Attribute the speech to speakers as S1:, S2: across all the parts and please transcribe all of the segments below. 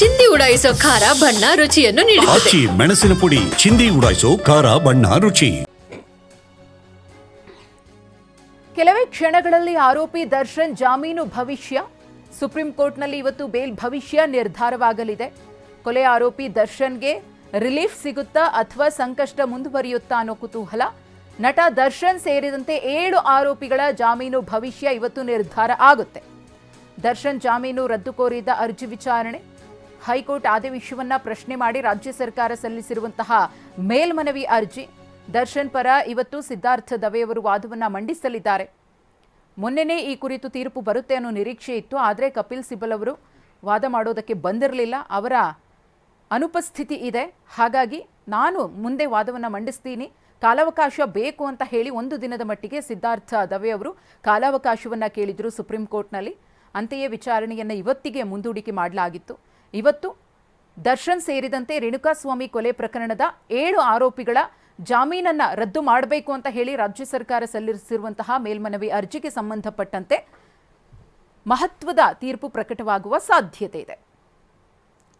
S1: ಚಿಂದಿ ಉಡಾಯಿಸೋ ಖಾರ ಬಣ್ಣ ರುಚಿಯನ್ನು ನೀಡುತ್ತದೆ.
S2: ಆಚಿ ಮೆಣಸಿನ ಪುಡಿ ಚಿಂದಿ ಉಡಾಯಿಸೋ ಖಾರ ಬಣ್ಣ ರುಚಿ.
S3: ಕೆಲವೇ ಕ್ಷಣಗಳಲ್ಲಿ ಆರೋಪಿ ದರ್ಶನ್ ಜಾಮೀನು ಭವಿಷ್ಯ. ಸುಪ್ರೀಂ ಕೋರ್ಟ್ನಲ್ಲಿ ಇವತ್ತು ಬೇಲ್ ಭವಿಷ್ಯ ನಿರ್ಧಾರವಾಗಲಿದೆ. ಕೊಲೆ ಆರೋಪಿ ದರ್ಶನ್ಗೆ ರಿಲೀಫ್ ಸಿಗುತ್ತಾ ಅಥವಾ ಸಂಕಷ್ಟ ಮುಂದುವರಿಯುತ್ತಾ ಅನ್ನೋ ಕುತೂಹಲ. ನಟ ದರ್ಶನ್ ಸೇರಿದಂತೆ ಏಳು ಆರೋಪಿಗಳ ಜಾಮೀನು ಭವಿಷ್ಯ ಇವತ್ತು ನಿರ್ಧಾರ ಆಗುತ್ತೆ. ದರ್ಶನ್ ಜಾಮೀನು ರದ್ದು ಕೋರಿದ ಅರ್ಜಿ ವಿಚಾರಣೆ. ಹೈಕೋರ್ಟ್ ಆದೇಶವನ್ನ ಪ್ರಶ್ನೆ ಮಾಡಿ ರಾಜ್ಯ ಸರ್ಕಾರ ಸಲ್ಲಿಸಿರುವಂತಹ ಮೇಲ್ಮನವಿ ಅರ್ಜಿ. ದರ್ಶನ್ ಪರ ಇವತ್ತು ಸಿದ್ಧಾರ್ಥ ದವೆಯವರು ವಾದವನ್ನು ಮಂಡಿಸಲಿದ್ದಾರೆ. ಮೊನ್ನೆನೇ ಈ ಕುರಿತು ತೀರ್ಪು ಬರುತ್ತೆ ಅನ್ನೋ ನಿರೀಕ್ಷೆ ಇತ್ತು, ಆದರೆ ಕಪಿಲ್ ಸಿಬಲ್ ಅವರು ವಾದ ಮಾಡೋದಕ್ಕೆ ಬಂದಿರಲಿಲ್ಲ. ಅವರ ಅನುಪಸ್ಥಿತಿ ಇದೆ. ಹಾಗಾಗಿ ನಾನು ಮುಂದೆ ವಾದವನ್ನು ಮಂಡಿಸ್ತೀನಿ. ಕಾಲಾವಕಾಶ ಬೇಕು ಅಂತ ಹೇಳಿ ಒಂದು ದಿನದ ಮಟ್ಟಿಗೆ ಸಿದ್ಧಾರ್ಥ ದವೆ ಅವರು ಕಾಲಾವಕಾಶವನ್ನು ಕೇಳಿದರು ಸುಪ್ರೀಂ ಕೋರ್ಟ್ನಲ್ಲಿ. ಅಂತೆಯೇ ವಿಚಾರಣೆಯನ್ನು ಇವತ್ತಿಗೆ ಮುಂದೂಡಿಕೆ ಮಾಡಲಾಗಿತ್ತು. ಇವತ್ತು ದರ್ಶನ್ ಸೇರಿದಂತೆ ರೇಣುಕಾಸ್ವಾಮಿ ಕೊಲೆ ಪ್ರಕರಣದ ಏಳು ಆರೋಪಿಗಳ ಜಾಮೀನನ್ನ ರದ್ದು ಮಾಡಬೇಕು ಅಂತ ಹೇಳಿ ರಾಜ್ಯ ಸರ್ಕಾರ ಸಲ್ಲಿಸಿರುವಂತಹ ಮೇಲ್ಮನವಿ ಅರ್ಜಿಗೆ ಸಂಬಂಧಪಟ್ಟಂತೆ ಮಹತ್ವದ ತೀರ್ಪು ಪ್ರಕಟವಾಗುವ ಸಾಧ್ಯತೆ ಇದೆ.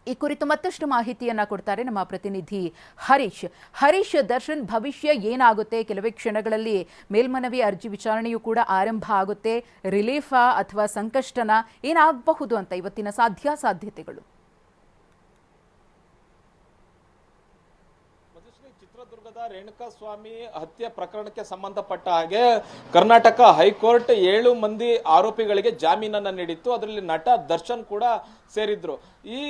S3: ಈ ಕುರಿತು ಮತ್ತಷ್ಟು ಮಾಹಿತಿಯನ್ನ ಕೊಡ್ತಾರೆ ನಮ್ಮ ಪ್ರತಿನಿಧಿ ಹರೀಶ್. ಹರೀಶ್, ದರ್ಶನ್ ಭವಿಷ್ಯ ಏನಾಗುತ್ತೆ? ಕೆಲವೇ ಕ್ಷಣಗಳಲ್ಲಿ ಮೇಲ್ಮನವಿ ಅರ್ಜಿ ವಿಚಾರಣೆಯೂ ಕೂಡ ಆರಂಭ ಆಗುತ್ತೆ. ರಿಲೀಫಾ ಅಥವಾ ಸಂಕಷ್ಟನ ಏನಾಗಬಹುದು ಅಂತ ಇವತ್ತಿನ ಸಾಧ್ಯಾಸಾಧ್ಯತೆಗಳು
S4: ಮಧುಶ್ರೀ ಚಿತ್ರದುರ್ಗದ ರೇಣುಕಾ ಸ್ವಾಮಿ ಹತ್ಯೆ ಪ್ರಕರಣಕ್ಕೆ ಸಂಬಂಧಪಟ್ಟ ಹಾಗೆ ಕರ್ನಾಟಕ ಹೈಕೋರ್ಟ್ ಏಳು ಮಂದಿ ಆರೋಪಿಗಳಿಗೆ ಜಾಮೀನನ್ನ ನೀಡಿತ್ತು. ಅದರಲ್ಲಿ ನಟ ದರ್ಶನ್ ಕೂಡ ಸೇರಿದ್ರು. ಈ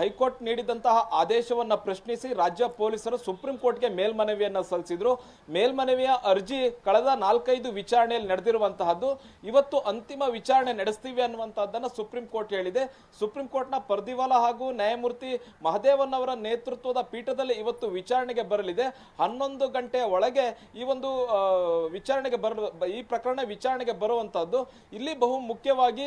S4: ಹೈಕೋರ್ಟ್ ನೀಡಿದಂತಹ ಆದೇಶವನ್ನ ಪ್ರಶ್ನಿಸಿ ರಾಜ್ಯ ಪೊಲೀಸರು ಸುಪ್ರೀಂ ಕೋರ್ಟ್ಗೆ ಮೇಲ್ಮನವಿಯನ್ನು ಸಲ್ಲಿಸಿದ್ರು. ಮೇಲ್ಮನವಿಯ ಅರ್ಜಿ ಕಳೆದ ನಾಲ್ಕೈದು ವಿಚಾರಣೆಯಲ್ಲಿ ನಡೆದಿರುವಂತಹದ್ದು, ಇವತ್ತು ಅಂತಿಮ ವಿಚಾರಣೆ ನಡೆಸ್ತೀವಿ ಅನ್ನುವಂತಹದ್ದನ್ನ ಸುಪ್ರೀಂ ಕೋರ್ಟ್ ಹೇಳಿದೆ. ಸುಪ್ರೀಂ ಕೋರ್ಟ್ನ ಪರ್ದಿವಾಲ ಹಾಗೂ ನ್ಯಾಯಮೂರ್ತಿ ಮಹದೇವನ್ ಅವರ ನೇತೃತ್ವದ ಪೀಠದಲ್ಲಿ ಇವತ್ತು ವಿಚಾರಣೆಗೆ ಬರಲಿದೆ. ಹನ್ನೊಂದು ಗಂಟೆಯ ಒಳಗೆ ಈ ಒಂದು ವಿಚಾರಣೆಗೆ ಬರ, ಈ ಪ್ರಕರಣ ವಿಚಾರಣೆಗೆ ಬರುವಂತಹದ್ದು. ಇಲ್ಲಿ ಬಹು ಮುಖ್ಯವಾಗಿ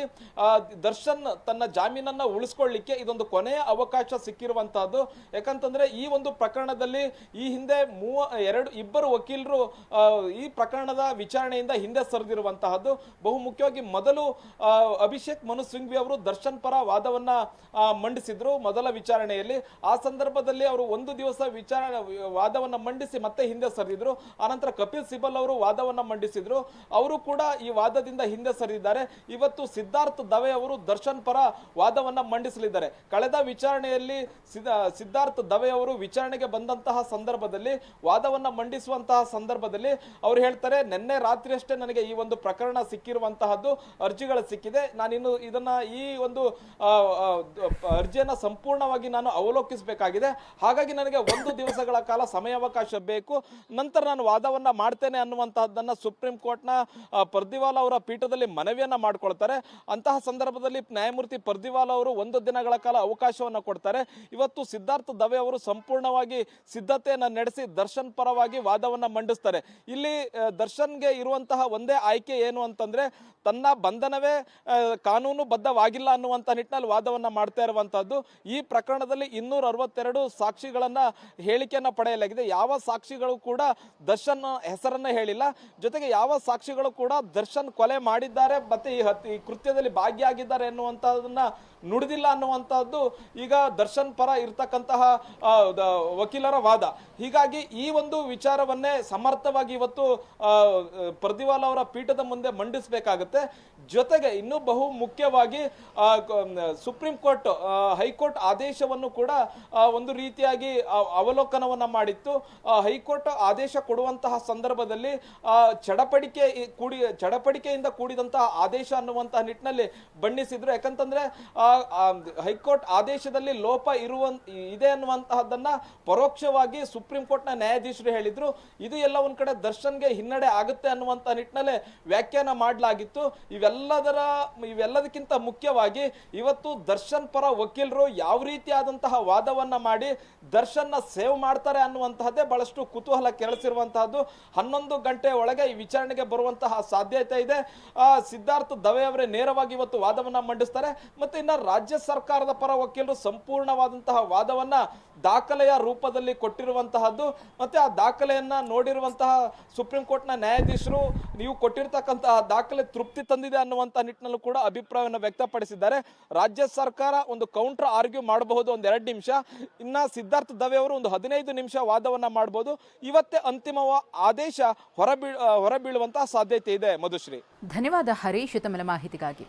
S4: ದರ್ಶನ್ ತನ್ನ ಜಾಮೀನನ್ನ ಉಳಿಸ್ಕೊಳ್ಳಿಕ್ಕೆ ಇದೊಂದು ಕೊನೆಯ ಅವಕಾಶ ಸಿಕ್ಕಿರುವಂತಹದ್ದು. ಯಾಕಂತಂದ್ರೆ ಈ ಒಂದು ಪ್ರಕರಣದಲ್ಲಿ ಈ ಹಿಂದೆ ಮೂವ, ಎರಡು, ಇಬ್ಬರು ವಕೀಲರು ಈ ಪ್ರಕರಣದ ವಿಚಾರಣೆಯಿಂದ ಹಿಂದೆ ಸರಿದಿರುವಂತಹದ್ದು. ಬಹು ಮುಖ್ಯವಾಗಿ ಮೊದಲು ಅಭಿಷೇಕ್ ಮನು ಸಿಂಘ್ವಿ ಅವರು ದರ್ಶನ್ ಪರ ವಾದವನ್ನ ಮಂಡಿಸಿದ್ರು ಮೊದಲ ವಿಚಾರಣೆಯಲ್ಲಿ. ಆ ಸಂದರ್ಭದಲ್ಲಿ ಅವರು ಒಂದು ದಿವಸ ವಿಚಾರ, ವಾದವನ್ನ ಮಂಡಿಸಿ ಮತ್ತೆ ಹಿಂದೆ ಸರಿದ್ರು. ಆನಂತರ ಕಪಿಲ್ ಸಿಬಲ್ ಅವರು ವಾದವನ್ನು ಮಂಡಿಸಿದ್ರು. ಅವರು ಕೂಡ ಈ ವಾದದಿಂದ ಹಿಂದೆ ಸರಿದಿದ್ದಾರೆ. ಇವತ್ತು ಸಿದ್ಧಾರ್ಥ್ ದವೆ ಅವರು ದರ್ಶನ್ ಪರ ವಾದವನ್ನು ಮಂಡಿಸಲಿದ್ದಾರೆ. ಕಳೆದ ವಿಚಾರಣೆಯಲ್ಲಿ ಸಿದ್ಧ- ಸಿದ್ಧಾರ್ಥ್ ದವೆ ಅವರು ವಿಚಾರಣೆಗೆ ಬಂದಂತಹ ಸಂದರ್ಭದಲ್ಲಿ, ವಾದವನ್ನು ಮಂಡಿಸುವಂತಹ ಸಂದರ್ಭದಲ್ಲಿ ಅವರು ಹೇಳ್ತಾರೆ, ನಿನ್ನೆ ರಾತ್ರಿಯಷ್ಟೇ ನನಗೆ ಈ ಒಂದು ಪ್ರಕರಣ ಸಿಕ್ಕಿರುವಂತಹದ್ದು ಅರ್ಜಿಗಳು ಸಿಕ್ಕಿದೆ. ನಾನಿನ್ನು ಇದನ್ನ ಈ ಒಂದು ಅರ್ಜಿಯನ್ನ ಸಂಪೂರ್ಣವಾಗಿ ನಾನು ಅವಲೋಕಿಸಬೇಕಾಗಿದೆ. ಹಾಗಾಗಿ ನನಗೆ ಒಂದು ದಿವಸಗಳ ಕಾಲ ಸಮಯಾವಕಾಶ ಬೇಕು ನಂತರ ನಾನು ವಾದವನ್ನು ಮಾಡ್ತೇನೆ ಅನ್ನುವಂತಹದ್ದನ್ನ ಸುಪ್ರೀಂ ಕೋರ್ಟ್ನ ಪರ್ದಿವಾಲ್ ಅವರ ಪೀಠದಲ್ಲಿ ಮನವಿಯನ್ನ ಮಾಡ್ಕೊಳ್ತಾರೆ. ಅಂತಹ ಸಂದರ್ಭದಲ್ಲಿ ನ್ಯಾಯಮೂರ್ತಿ ಪರ್ದಿವಾಲ ಅವರು ಒಂದು ದಿನಗಳ ಕಾಲ ಅವಕಾಶವನ್ನ ಕೊಡ್ತಾರೆ. ಇವತ್ತು ಸಿದ್ಧಾರ್ಥ ದವೆ ಅವರು ಸಂಪೂರ್ಣವಾಗಿ ಸಿದ್ಧತೆಯನ್ನ ನಡೆಸಿ ದರ್ಶನ್ ಪರವಾಗಿ ವಾದವನ್ನ ಮಂಡಿಸ್ತಾರೆ. ಇಲ್ಲಿ ದರ್ಶನ್ಗೆ ಇರುವಂತಹ ಒಂದೇ ಆಯ್ಕೆ ಏನು ಅಂತಂದ್ರೆ, ತನ್ನ ಬಂಧನವೇ ಕಾನೂನು ಕಾನೂನುಬದ್ಧವಾಗಿಲ್ಲ ಅನ್ನುವಂಥ ನಿಟ್ಟಿನಲ್ಲಿ ವಾದವನ್ನ ಮಾಡ್ತಾ ಇರುವಂತಹದ್ದು. ಈ ಪ್ರಕರಣದಲ್ಲಿ ಇನ್ನೂರ ಅರವತ್ತೆರಡು ಸಾಕ್ಷಿಗಳನ್ನ ಹೇಳಿಕೆಯನ್ನ ಪಡೆಯಲಾಗಿದೆ. ಯಾವ ಸಾಕ್ಷಿಗಳು ಕೂಡ ದರ್ಶನ್ ಹೆಸರನ್ನ ಹೇಳಿಲ್ಲ. ಜೊತೆಗೆ ಯಾವ ಸಾಕ್ಷಿಗಳು ಕೂಡ ದರ್ಶನ್ ಕೊಲೆ ಮಾಡಿದ್ದಾರೆ, ಮತ್ತೆ ಈ ಹತ್ತಿ ಈ ಕೃತ್ಯದಲ್ಲಿ ಭಾಗಿಯಾಗಿದ್ದಾರೆ ಎನ್ನುವಂತದನ್ನ ನುಡಿದಿಲ್ಲ ಅನ್ನುವಂತಹದ್ದು ಈಗ ದರ್ಶನ್ ಪರ ಇರ್ತಕ್ಕಂತಹ ವಕೀಲರ ವಾದ. ಹೀಗಾಗಿ ಈ ಒಂದು ವಿಚಾರವನ್ನೇ ಸಮರ್ಥವಾಗಿ ಇವತ್ತು ಪ್ರದಿವಾಲ್ ಅವರ ಪೀಠದ ಮುಂದೆ ಮಂಡಿಸಬೇಕಾಗುತ್ತೆ. ಜೊತೆಗೆ ಇನ್ನೂ ಬಹು ಮುಖ್ಯವಾಗಿ ಸುಪ್ರೀಂ ಕೋರ್ಟ್ ಹೈಕೋರ್ಟ್ ಆದೇಶವನ್ನು ಕೂಡ ಒಂದು ರೀತಿಯಾಗಿ ಅವಲೋಕನವನ್ನ ಮಾಡಿತ್ತು. ಹೈಕೋರ್ಟ್ ಆದೇಶ ಕೊಡುವಂತಹ ಸಂದರ್ಭದಲ್ಲಿ ಚಡಪಡಿಕೆ ಕೂಡಿ, ಚಡಪಡಿಕೆಯಿಂದ ಕೂಡಿದಂತಹ ಆದೇಶ ಅನ್ನುವಂತಹ ನಿಟ್ಟಿನಲ್ಲಿ ಬಣ್ಣಿಸಿದ್ರು. ಯಾಕಂತಂದ್ರೆ ಹೈಕೋರ್ಟ್ ಆದೇಶದಲ್ಲಿ ಲೋಪ ಇರುವ ಇದೆ ಅನ್ನುವಂತಹದ್ದನ್ನ ಪರೋಕ್ಷವಾಗಿ ಸುಪ್ರೀಂ ಕೋರ್ಟ್ನ ನ್ಯಾಯಾಧೀಶರು ಹೇಳಿದ್ರು. ಇದು ಎಲ್ಲ ಒಂದ್ ಕಡೆ ದರ್ಶನ್ಗೆ ಹಿನ್ನಡೆ ಆಗುತ್ತೆ ಅನ್ನುವಂಥ ನಿಟ್ಟಿನಲ್ಲಿ ವ್ಯಾಖ್ಯಾನ ಮಾಡಲಾಗಿತ್ತು. ಇವೆಲ್ಲದರ, ಇವೆಲ್ಲದಕ್ಕಿಂತ ಮುಖ್ಯವಾಗಿ ಇವತ್ತು ದರ್ಶನ್ ಪರ ವಕೀಲರು ಯಾವ ರೀತಿಯಾದಂತಹ ವಾದವನ್ನ ಮಾಡಿ ದರ್ಶನ್ನ ಸೇವ್ ಮಾಡ್ತಾರೆ ಅನ್ನುವಂತಹದ್ದೇ ಬಹಳ ಬಹಳಷ್ಟು ಕುತೂಹಲ ಕೆರಳಿಸಿರುವಂತಹದ್ದು. ಹನ್ನೊಂದು ಗಂಟೆ ಒಳಗೆ ಈ ವಿಚಾರಣೆಗೆ ಬರುವಂತಹ ಸಾಧ್ಯತೆ ಇದೆ. ಸಿದ್ಧಾರ್ಥ ದವೆ ಅವರೇ ನೇರವಾಗಿ ಇವತ್ತು ವಾದವನ್ನ ಮಂಡಿಸ್ತಾರೆ. ಮತ್ತೆ ಇನ್ನ ರಾಜ್ಯ ಸರ್ಕಾರದ ಪರ ವಕೀಲರು ಸಂಪೂರ್ಣವಾದಂತಹ ವಾದವನ್ನ ದಾಖಲೆಯ ರೂಪದಲ್ಲಿ ಕೊಟ್ಟಿರುವಂತಹದ್ದು. ಮತ್ತೆ ಆ ದಾಖಲೆಯನ್ನ ನೋಡಿರುವಂತಹ ಸುಪ್ರೀಂ ಕೋರ್ಟ್ನ ನ್ಯಾಯಾಧೀಶರು ನೀವು ಕೊಟ್ಟಿರ್ತಕ್ಕಂತಹ ದಾಖಲೆ ತೃಪ್ತಿ ತಂದಿದೆ ಅನ್ನುವಂತ ನಿಟ್ಟಿನಲ್ಲೂ ಕೂಡ ಅಭಿಪ್ರಾಯವನ್ನು ವ್ಯಕ್ತಪಡಿಸಿದ್ದಾರೆ. ರಾಜ್ಯ ಸರ್ಕಾರ ಒಂದು ಕೌಂಟರ್ ಆರ್ಗ್ಯೂ ಮಾಡಬಹುದು ಒಂದ್ ಎರಡು ನಿಮಿಷ. ಇನ್ನ ಸಿದ್ಧಾರ್ಥ ದವೆ ಅವರು ಒಂದು ಹದಿನೈದು ನಿಮಿಷ ವಾದವನ್ನ ಮಾಡಬಹುದು ಇವತ್ತೇ ಅಂತಿಮ ಆದೇಶ ಹೊರಬೀಳ್ ಹೊರಬೀಳುವಂತಹ ಸಾಧ್ಯತೆ ಇದೆ ಮಧುಶ್ರೀ.
S3: ಧನ್ಯವಾದ ಹರೀಶ್ ತಮ್ಮ ಮಾಹಿತಿಗಾಗಿ.